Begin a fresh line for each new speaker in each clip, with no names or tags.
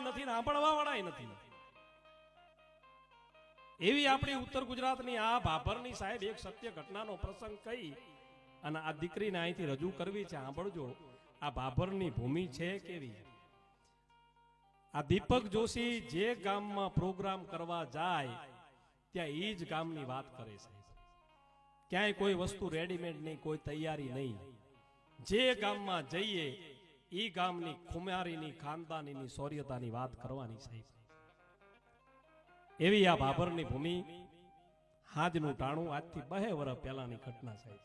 વાળાય નથી ને, સાંભળવા વાળાય નથી એવી આપણી ઉત્તર ગુજરાતની આ ભાભરની સાહેબ એક સત્ય ઘટનાનો પ્રસંગ કહી અને આ દીકરીને અહીંથી રજૂ કરવી છે, સાંભળજો. આ ભાભરની ભૂમિ છે કેવી? આ દીપક જોશી જે ગામમાં પ્રોગ્રામ કરવા જાય, ત્યાં એ જ ગામની વાત કરે છે. ક્યાંય કોઈ વસ્તુ રેડીમેડ નહીં કોઈ તૈયારી નહીં. જે ગામમાં જઈએ એ ગામની ખુમારીની, ખાનદાનીની, શૌર્યતાની વાત કરવાની સાહેબ એવી આ બાબરની ભૂમિ હાજનું ટાણું આજથી બહે વર્ષ પહેલાની ઘટના સાહેબ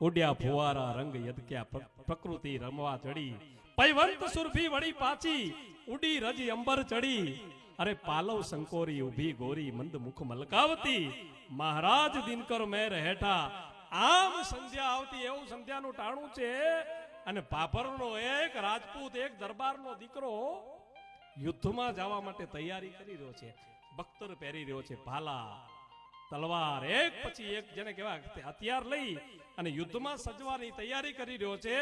ઉડ્યા ફુવારા રંગ યદક્યા પ્રકૃતિ રમવા ચડી. પૈવંત સુરભી વળી પાછી ઉડી રજી અંબર ચડી. અરે પાલવ સંકોરી ઊભી ગોરી મંદ મુખ મલકાવતી. મહારાજ દિનકર મેર હેઠા. આમ સંધ્યા આવતી એવું સંધ્યાનું ટાણું છે અને ભાભરનો એક, રાજપૂત એક, દરબારનો દીકરો યુદ્ધમાં જવા માટે તૈયારી કરી રહ્યો છે. બખ્તર પહેરી રહ્યો છે. ભાલા, તલવાર એક પછી એક, જેને કહેવાય હથિયાર લઈ અને યુદ્ધમાં સજવાની તૈયારી કરી રહ્યો છે.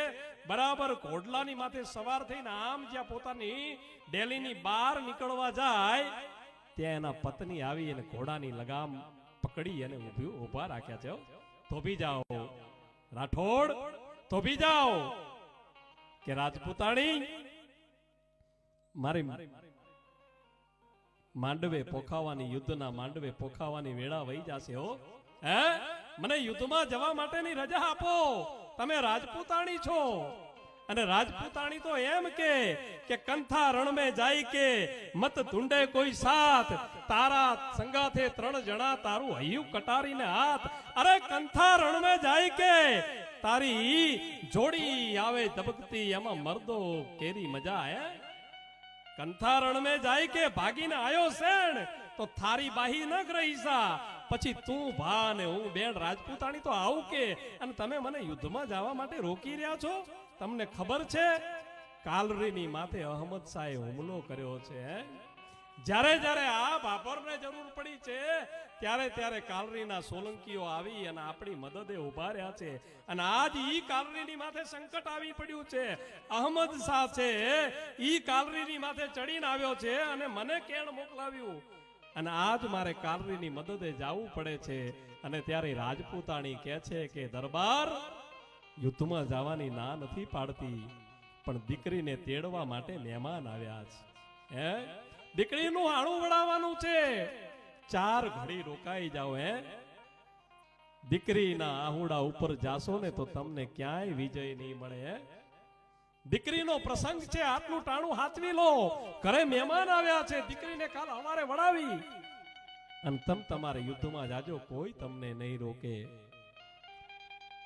બરાબર ઘોડલાની માથે સવાર થઈને આમ જ્યાં પોતાની ડેલીની બહાર નીકળવા જાય, ત્યાં એના પત્ની આવી અને ઘોડાની લગામ પકડી અને ઊભી, ઊભા રાખ્યા છે. ધોબી જાઓ. રાઠોડ, ધોબી જાઓ. કે રાજપૂતાણી મારી માંડવે પોખાવાની યુદ્ધના માંડવે પોખાવાની વેળા વહી જશે હો. હે? મને યુદ્ધમાં જવા માટેની રજા આપો. તમે રાજપૂતાણી છો. અને રાજપૂતાણી તો એમ કે કે કંથા રણ મેં જાય કે મત ઢૂંઢે કોઈ સાથ. તારા સંગાથે ત્રણ જણા તારું હૈયું કટારીને હાથ. અરે કંથા રણ મેં જાય કે તારી જોડી આવે ધબકતી, એમાં મરદો કેરી મજા હે? કંથારણ મે જાય કે ભાગીને આયો સેણ તો થારી બાહી ન રહીસા પછી તું ભા ને હું બેન રાજપૂતાણી તો આવું કે? અને તમે મને યુદ્ધમાં જવા માટે રોકી રહ્યા છો? તમને ખબર છે? કાલરીની માથે અહમદ શાહે હુમલો કર્યો છે, હે? જ્યારે જ્યારે આ બાપરને જરૂર પડી છે, ત્યારે ત્યારે કાલરીના સોલંકીઓ આવી અને આપણી મદદે ઊભા રહ્યા છે. અને આજ ઈ કાલરીની માથે સંકટ આવી પડ્યું છે. અહમદ શાહ છે, ઈ કાલરીની માથે ચડીને આવ્યો છે અને મને કેણ મોકલાવ્યું. અને આજ મારે કાલરીની મદદે જવું પડે છે. અને ત્યારે રાજપૂતાણી કહે છે કે, દરબાર યુદ્ધમાં જવાની ના નથી પાડતી, પણ દીકરીને તેડવા માટે મહેમાન આવ્યા છે. હે? દીકરીનું હાણું વડાવવાનું છે. ચાર ઘડી રોકાઈ જાઓ, હે? દીકરીના આહુડા ઉપર જાશો ને તો તમને ક્યાંય વિજય નહીં મળે દીકરીનો પ્રસંગ છે આટલું ટાણું હાથવી લો. ઘરે મહેમાન આવ્યા છે, દીકરીને કાલ અમારે વડાવી. અને તમ તમારે યુદ્ધમાં જાજો, કોઈ તમને નહીં રોકે.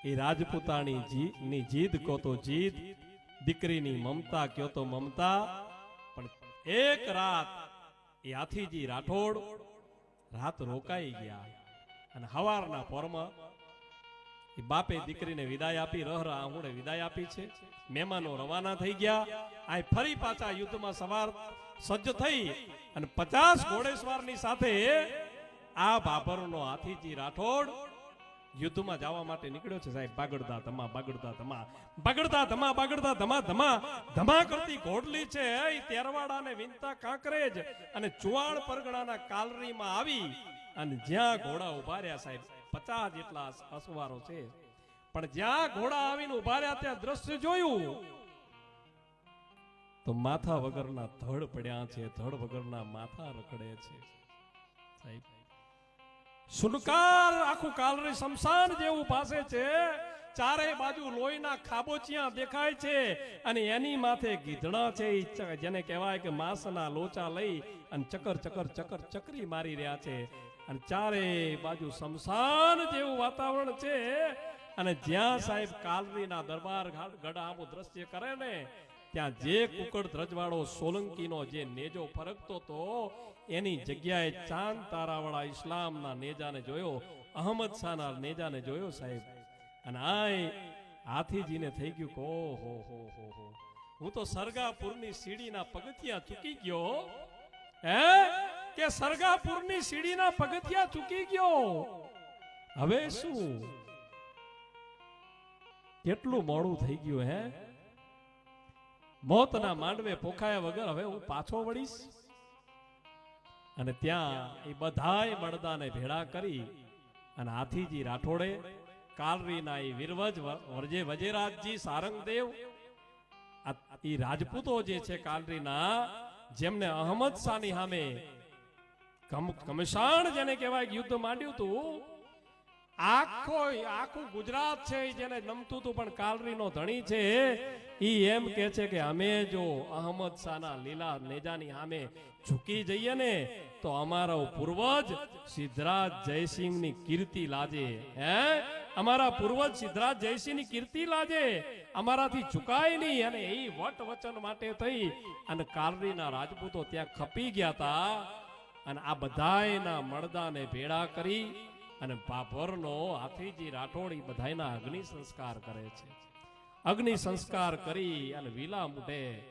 એ રાજપૂતાણી જી ની જીદ કહો તો જીદ. દીકરીની મમતા કયો તો મમતા. પણ એક રાત એ હાથીજી રાઠોડ રાત રોકાઈ ગયા અને હવારના પોરમાં બાપે દીકરીને વિદાય આપી રહરા આહુડે વિદાય આપી છે. મહેમાનો રવાના થઈ ગયા. આ ફરી પાછા યુદ્ધમાં સવાર સજ્જ થઈ અને પચાસ ઘોડેસવારની સાથે આ બાબરનો હાથીજી રાઠોડ યુદ્ધમાં જવા માટે નીકળ્યો છે સાહેબ. બાગડતા ધમા બાગડતા ધમા બાગડતા ધમા બાગડતા ધમા ધમા ધમા કરતી ઘોડલી છે. એ તેરવાડાને વિનતા કાંકરેજ અને ચુવાણ પરગણાના કાલરીમાં આવી અને જ્યાં ઘોડા ઊભા રહ્યા સાહેબ, પચાસ જેટલા અસવારો છે. પણ જ્યાં ઘોડા આવીને ઊભા રહ્યા ત્યાં દ્રશ્ય જોયું. તો માથા વગરના ધડ પડ્યા છે, ધડ વગરના માથા રખડે છે. સાહેબ સુનકાર આખું કાલરી શમશાન જેવું પાસે છે. ચારે બાજુ લોહીના ખાબોચિયા દેખાય છે અને એની માથે ગીધડા છે જેને કહેવાય કે માંસના લોચા લઈ અને ચકર ચકર ચકર, ચકરી મારી રહ્યા છે. અને ચારે બાજુ શમશાન જેવું વાતાવરણ છે. અને જ્યાં સાહેબ કાલરીના દરબાર ગઢા આવું દ્રશ્ય કરે ને ત્યાં જે કુકડ ધ્રજવાળો સોલંકીનો જે નેજો ફરકતો તો, એની જગ્યાએ ચાંદ તારાવાળા ઇસ્લામના નેજાને જોયો, અહમદ શાહના નેજાને જોયો સાહેબ. અને આય, હાથીજીને થઈ ગયું કો હો હો હો હો. હું તો સરગાપુરની સીડીના પગથિયા ચૂકી ગયો. હે? કે સરગાપુરની સીડીના પગથિયા ચૂકી ગયો? હવે શું? કેટલું મોડું થઈ ગયું, હે? મોતના માંડવે પોખાયા વગર હવે હું પાછો વળીશ. અને ત્યાં એ બધાય બળદાને ભેળા કરી અને હાથીજી રાઠોડે, કાલરીના એ વિરવજ વર્જે વજેરાજજી સારંગદેવ એ રાજપૂતો જે છે કાલરીના, જેમને અહમદ શાહની સામે કમ- જેને કહેવાય યુદ્ધ માંડ્યું હતું આખો આખું ગુજરાત છે જેને નમતું હતું પણ કાલરીનો ધણી છે એ એમ કે છે કે અમે જો અહમદ શાહના લીલા નેજાની સામે ઝૂકી જઈએ ને, તો અમારો પૂર્વજ સિદ્ધરાજ જયસિંહની કીર્તિ લાજે. હે? અમારા પૂર્વજ સિદ્ધરાજ જયસિંહની કીર્તિ લાજે. અમારાથી ચુકાય નહીં અને એ વટ વચન માટે થઈ અને કાલરીના રાજપૂતો ત્યાં ખપી ગયા હતા અને આ બધાયના મળદાને ભેળા કરી અને ભાભરનો હાથીજી રાઠોડી બધાના અગ્નિ સંસ્કાર કરે છે. અગ્નિ સંસ્કાર કરી અને વિલા મુઢે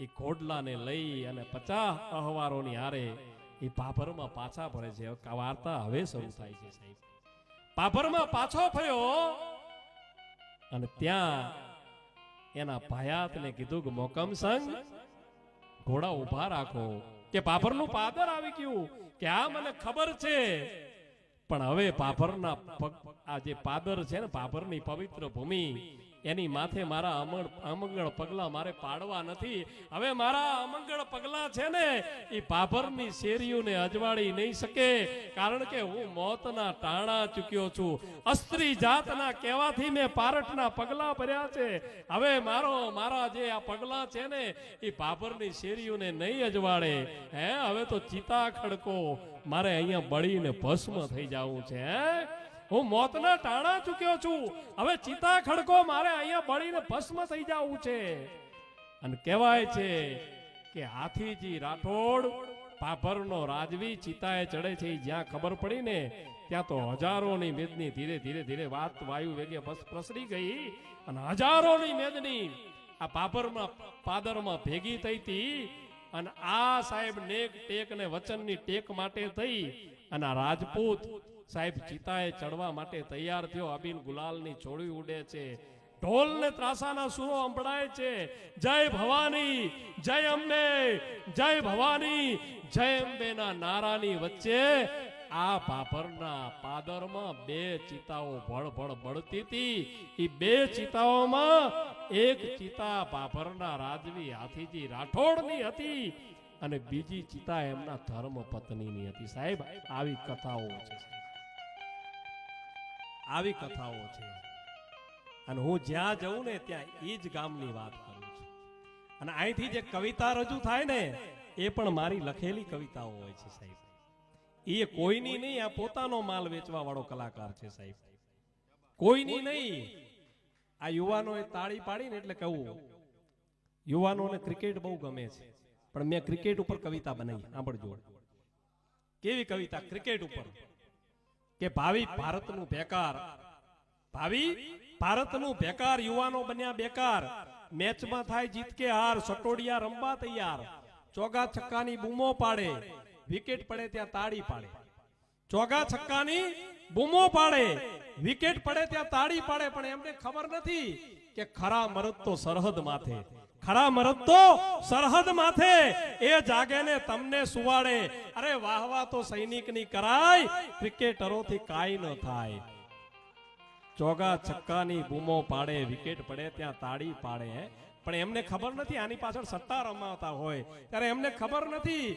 એ ઘોડલાને લઈ અને પચાસ અહવારોની હારે એ પાભરમાં પાછા ફરે છે. વાર્તા હવે શરૂ થાય છે સાહેબ. પાભરમાં પાછો ફર્યો અને ત્યાં એના ભાયાતને કીધું કે મોકમ સંગ, ઘોડા ઊભા રાખો. કે પાભરનું પાદર આવી ગયું. કે આ મને ખબર છે પણ હવે પાભરના પગ આ જે પાદર છે ને પાભરની પવિત્ર ભૂમિ એની માથે મારા અમંગ અમંગળ પગલા મારે પાડવા નથી. હવે મારા અમંગળ પગલા છે ને, એ પાભરની શેરીઓને અજવાળી નહીં શકે. કારણ કે હું મોતના ટાણા ચૂક્યો છું. અસ્ત્રી જાતના કહેવાથી મેં પારઠના પગલા ભર્યા છે. હવે મારો, મારા જે આ પગલા છે ને, એ પાભરની શેરીઓને નહીં અજવાળે. હે, હવે તો ચિતા ખડકો. મારે અહીંયા બળીને ભસ્મ થઈ જવું છે, હે? હું મોતના ટાણા ચૂક્યો છું. હવે ચિતા ખડકો મારે અહીંયા બળીને ભસ્મ થઈ જવું છે. અને કહેવાય છે કે હાથીજી રાઠોડ, પાભરનો રાજવી ચિતાએ ચડે છે. જ્યાં ખબર પડી ને, ત્યાં તો હજારોની મેદની ધીરે ધીરે ધીરે વાત વાયુ વેગે બસ પ્રસરી ગઈ અને હજારોની મેદની આ પાભરમાં, પાદરમાં ભેગી થઈ હતી. અને આ સાહેબ નેક ટેક ને વચનની ટેક માટે થઈ. અને રાજપૂત સાહેબ, ચિતાએ ચડવા માટે તૈયાર થયો. અબીન ગુલાલની છોડી ઉડે છે. ઢોલ ને ત્રાસાના સુરો સંભળાય છે. જય ભવાની, જય અંબે, જય ભવાની, જય અંબેના નારાની વચ્ચે આ ભાભરના પાદરમાં બે ચિતાઓ ભળ ભળ બળતી હતી. એ બે ચિતાઓમાં એક ચિતા ભાભરના રાજવી હાથીજી રાઠોડની હતી અને બીજી ચિતા એમના ધર્મ પત્નીની હતી. સાહેબ, આવી કથાઓ છે. આવી કથાઓ છે. અને હું જ્યાં જઉં ને ત્યાં એ જ ગામની વાત કરું છું. અને અહીંથી જે કવિતા રજૂ થાય ને, એ પણ મારી લખેલી કવિતાઓ હોય છે સાહેબ. એ કોઈની નહીં, આ પોતાનો માલ વેચવા વાળો કલાકાર છે સાહેબ. કોઈની નહીં. આ યુવાનોએ તાળી પાડીને એટલે કહું, યુવાનોને ક્રિકેટ બહુ ગમે છે. પણ મેં ક્રિકેટ ઉપર કવિતા બનાવી. સાંભળજો. કેવી કવિતા? ક્રિકેટ ઉપર. કે ભાવિ ભારતનું બેકાર ભાવિ ભારતનું બેકાર યુવાનો બન્યા બેકાર. મેચમાં થાય જીત કે હાર, સટોડિયા રમવા તૈયાર. ચોગા છક્કાની બૂમો પાડે. વિકેટ પડે ત્યાં તાળી પાડે. ચોગા છક્કાની બૂમો પાડે. વિકેટ પડે ત્યાં તાળી પાડે. પણ એમને ખબર નથી કે ખરા મરદ તો સરહદ માથે. ખરા મરદ તો સરહદ માથે એ જાગે ને તમને સુવાડે. અરે વાહ વાહ તો સૈનિકની કરાય, ક્રિકેટરોથી કાઈ ન થાય. ચોગા છક્કાની બૂમો પાડે, વિકેટ પડે, ત્યાં તાળી પાડે પણ એમને ખબર નથી આની પાછળ સટ્ટા રમાતા હોય. ત્યારે એમને ખબર નથી